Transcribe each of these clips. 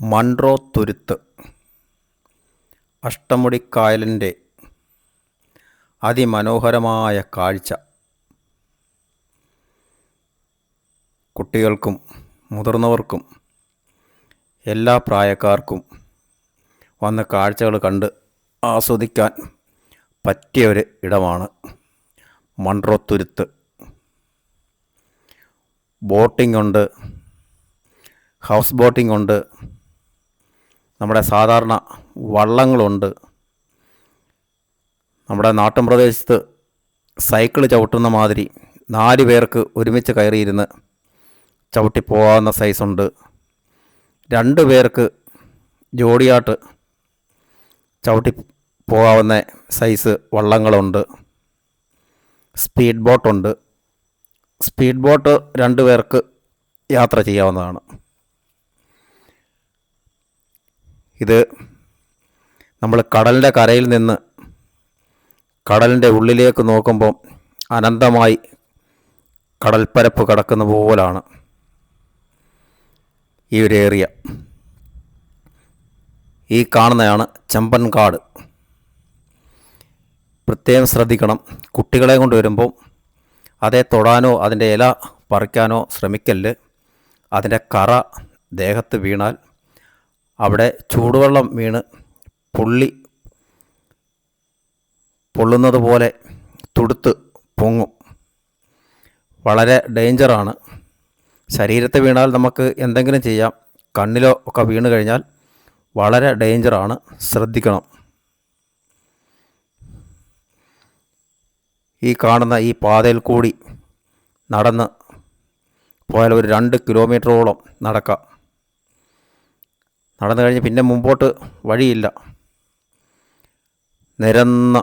Munro തുരുത്ത്. അഷ്ടമുടിക്കായലിന്റെ അതിമനോഹരമായ കാഴ്ച. കുട്ടികൾക്കും മുതിർന്നവർക്കും എല്ലാ പ്രായക്കാർക്കും വന്ന് കാഴ്ചകൾ കണ്ട് ആസ്വദിക്കാൻ പറ്റിയ ഒരു ഇടമാണ് മൺറോ തുരുത്ത്. ബോട്ടിംഗ് ഉണ്ട് ഹൗസ് ബോട്ടിംഗ് ഉണ്ട് നമ്മുടെ സാധാരണ വള്ളങ്ങളുണ്ട്. നമ്മുടെ നാട്ടിൻ പ്രദേശത്ത് സൈക്കിൾ ചവിട്ടുന്ന മാതിരി നാല് പേർക്ക് ഒരുമിച്ച് കയറിയിരുന്ന് ചവിട്ടി പോകാവുന്ന സൈസുണ്ട്. രണ്ട് പേർക്ക് ജോഡിയാട്ട് ചവിട്ടി പോകാവുന്ന സൈസ് വള്ളങ്ങളുണ്ട്. സ്പീഡ് ബോട്ടുണ്ട്. സ്പീഡ് ബോട്ട് രണ്ട് പേർക്ക് യാത്ര ചെയ്യാവുന്നതാണ്. ഇത് നമ്മൾ കടലിന്റെ കരയിൽ നിന്ന് കടലിന്റെ ഉള്ളിലേക്ക് നോക്കുമ്പോൾ അനന്തമായി കടൽപ്പരപ്പ് കിടക്കുന്ന പോലാണ് ഈ ഒരു ഏരിയ. ഈ കാണുന്നതാണ് ചെമ്പൻകാട്. പ്രത്യേകം ശ്രദ്ധിക്കണം. കുട്ടികളെ കൊണ്ട് വരുമ്പോൾ അതേ തൊടാനോ അതിന്റെ ഇല പറിക്കാനോ ശ്രമിക്കല്ല്. അതിന്റെ കറ ദേഹത്ത് വീണാൽ അവിടെ ചൂടുവെള്ളം വീണ് പുള്ളി പൊള്ളുന്നത് പോലെ തുടുത്ത് പൊങ്ങും. വളരെ ഡേഞ്ചറാണ് ശരീരത്തെ വീണാൽ നമുക്ക് എന്തെങ്കിലും ചെയ്യാം. കണ്ണിലോ ഒക്കെ വീണ് കഴിഞ്ഞാൽ വളരെ ഡേഞ്ചറാണ് ശ്രദ്ധിക്കണം. ഈ കാണുന്ന ഈ പാതയിൽ കൂടി നടന്ന് പോയാൽ ഒരു രണ്ട് കിലോമീറ്ററോളം നടക്കാം. നടന്നു കഴിഞ്ഞ് പിന്നെ മുമ്പോട്ട് വഴിയില്ല. നിരന്ന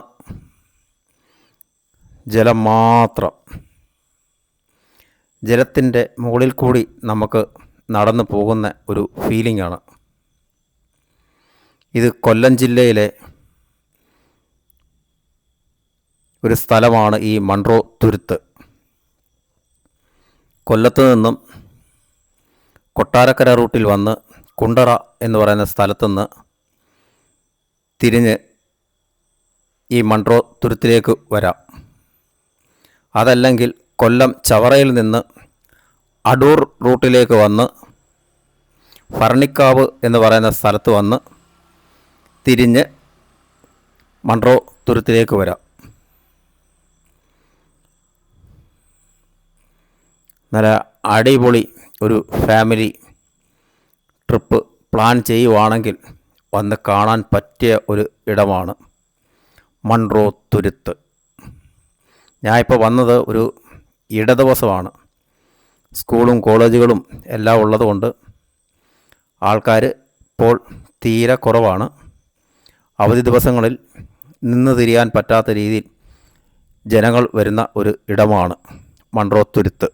ജലം മാത്രം. ജലത്തിന്റെ മുകളിൽ കൂടി നമുക്ക് നടന്നു പോകുന്ന ഒരു ഫീലിംഗാണ് ഇത് കൊല്ലം ജില്ലയിലെ ഒരു സ്ഥലമാണ് ഈ മൺറോ തുരുത്ത്. കൊല്ലത്ത് നിന്നും കൊട്ടാരക്കര റൂട്ടിൽ വന്ന് കുണ്ടറ എന്ന് പറയുന്ന സ്ഥലത്തുനിന്ന് തിരിഞ്ഞ് ഈ മൺട്രോ തുരുത്തിലേക്ക് വരാം. അതല്ലെങ്കിൽ കൊല്ലം ചവറയിൽ നിന്ന് അടൂർ റൂട്ടിലേക്ക് വന്ന് ഭരണിക്കാവ് എന്ന് പറയുന്ന സ്ഥലത്ത് വന്ന് തിരിഞ്ഞ് മൺട്രോ തുരുത്തിലേക്ക് വരാം. നല്ല അടിപൊളി ഒരു ഫാമിലി ട്രിപ്പ് പ്ലാൻ ചെയ്യുവാണെങ്കിൽ വന്ന് കാണാൻ പറ്റിയ ഒരു ഇടമാണ് മൺറോ തുരുത്ത്. ഞാൻ ഇപ്പോൾ വന്നത് ഒരു ഇട ദിവസമാണ് സ്കൂളും കോളേജുകളും എല്ലാം ഉള്ളതുകൊണ്ട് ആൾക്കാർ ഇപ്പോൾ തീരെ കുറവാണ്. അവധി ദിവസങ്ങളിൽ നിന്ന് തിരിയാൻ പറ്റാത്ത രീതിയിൽ ജനങ്ങൾ വരുന്ന ഒരു ഇടമാണ് മൺറോ തുരുത്ത്.